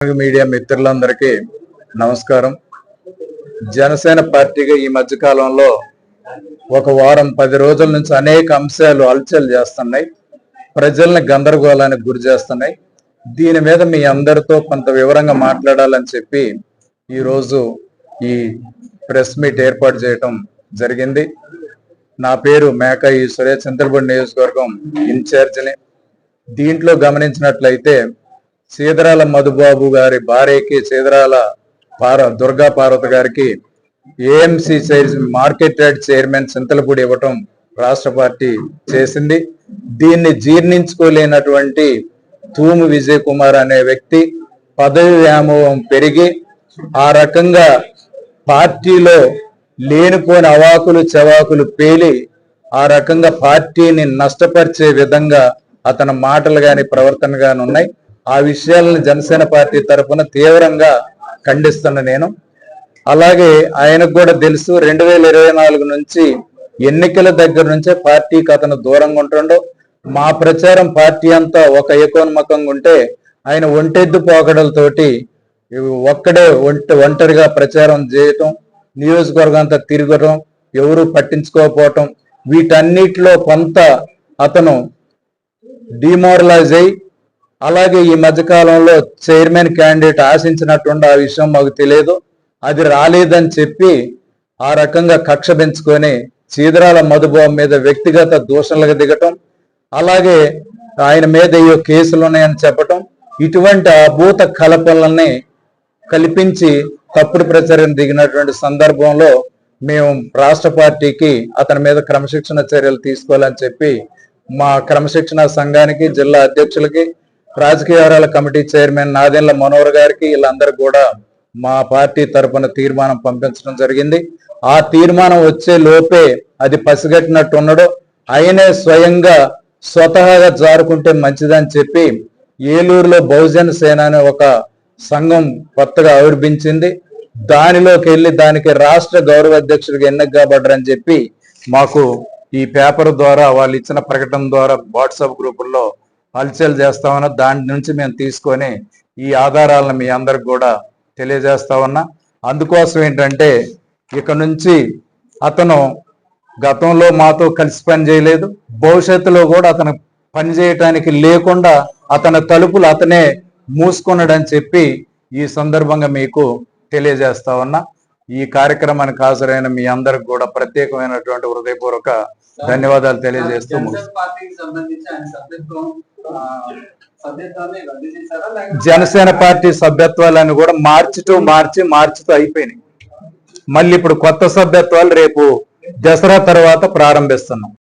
Media మిత్రులందరికీ నమస్కారం. జనసేన పార్టీగా ఈ మధ్య కాలంలో ఒక వారం పది రోజుల నుంచి అనేక అంశాలు అలచలు చేస్తున్నాయి. ప్రజల్ని గందరగోళానికి గురి చేస్తున్నాయి. దీని మీద మీ అందరితో కొంత వివరంగా మాట్లాడాలని చెప్పి ఈరోజు ఈ ప్రెస్ మీట్ ఏర్పాటు చేయటం జరిగింది. నా పేరు మేక ఈశ్వరే చంద్రబడి నియోజకవర్గం ఇన్ఛార్జిని. దీంట్లో గమనించినట్లయితే సీదరాల మధుబాబు గారి భార్యకి సీదరాల పార దుర్గా పార్వతి గారికి AMC chair market yard chairman Chintalapudi ఇవ్వటం రాష్ట్ర పార్టీ చేసింది. దీన్ని జీర్ణించుకోలేనటువంటి తూము విజయ్ కుమార్ అనే వ్యక్తి పదవి వ్యామోహం పెరిగి ఆ రకంగా పార్టీలో లేనిపోని అవాకులు చవాకులు పేలి ఆ రకంగా పార్టీని నష్టపరిచే విధంగా అతని మాటలు గాని ప్రవర్తన గాని ఉన్నాయి. ఆ విషయాలను జనసేన పార్టీ తరఫున తీవ్రంగా ఖండిస్తున్న నేను. అలాగే ఆయనకు కూడా తెలుసు రెండు వేల ఇరవై నాలుగు నుంచి ఎన్నికల దగ్గర నుంచే పార్టీకి అతను దూరంగా ఉంటుండో. మా ప్రచారం పార్టీ అంతా ఒక ఏకోన్మకంగా ఉంటే ఆయన ఒంటెద్దు పోకడలతోటి ఒక్కడే ఒంట ఒంటరిగా ప్రచారం చేయటం నియోజకవర్గం అంతా తిరగటం ఎవరు పట్టించుకోకపోవటం వీటన్నిటిలో కొంత అతను డిమోరలైజ్ అయ్యి అలాగే ఈ మధ్యకాలంలో చైర్మన్ క్యాండిడేట్ ఆశించినట్టుండే ఆ విషయం మాకు తెలియదు. అది రాలేదని చెప్పి ఆ రకంగా కక్ష పెంచుకొని చీదరాల మధుబాబు మీద వ్యక్తిగత దూషణలకు దిగటం అలాగే ఆయన మీద ఏవో కేసులు ఉన్నాయని చెప్పటం ఇటువంటి అభూత కలపలని కల్పించి తప్పుడు ప్రచారం దిగినటువంటి సందర్భంలో మేము రాష్ట్ర పార్టీకి అతని మీద క్రమశిక్షణ చర్యలు తీసుకోవాలని చెప్పి మా క్రమశిక్షణ సంఘానికి జిల్లా అధ్యక్షులకి రాజకీయ వ్యవహారాల కమిటీ చైర్మన్ నాదెండ్ల మనోహర్ గారికి వీళ్ళందరూ కూడా మా పార్టీ తరపున తీర్మానం పంపించడం జరిగింది. ఆ తీర్మానం వచ్చే లోపే అది పసిగట్టినట్టు ఉన్నాడు ఆయనే స్వయంగా స్వతహాగా జారుకుంటే మంచిదని చెప్పి ఏలూరులో బహుజన సేన అనే ఒక సంఘం కొత్తగా ఆవిర్భించింది. దానిలోకి వెళ్ళి దానికి రాష్ట్ర గౌరవ అధ్యక్షుడికి ఎన్నిక కాబడ్డరని చెప్పి మాకు ఈ పేపర్ ద్వారా వాళ్ళు ఇచ్చిన ప్రకటన ద్వారా వాట్సాప్ గ్రూపుల్లో హల్చల్ చేస్తా ఉన్నా దాని నుంచి మేము తీసుకొని ఈ ఆధారాలను మీ అందరికి కూడా తెలియజేస్తా ఉన్నా. అందుకోసం ఏంటంటే ఇక నుంచి అతను గతంలో మాతో కలిసి పని చేయలేదు. భవిష్యత్తులో కూడా అతను పని చేయటానికి లేకుండా అతని తలుపులు అతనే మూసుకున్నాడని చెప్పి ఈ సందర్భంగా మీకు తెలియజేస్తా ఉన్నా. ఈ కార్యక్రమానికి హాజరైన మీ అందరికి కూడా ప్రత్యేకమైనటువంటి హృదయపూర్వక ధన్యవాదాలు తెలియజేస్తూ. జనసేన పార్టీ సభ్యత్వాలను కూడా మార్చుతూ మార్చి మార్చుతూ అయిపోయినాయి మళ్ళీ ఇప్పుడు కొత్త సభ్యత్వాలు రేపు దసరా తర్వాత ప్రారంభిస్తున్నాం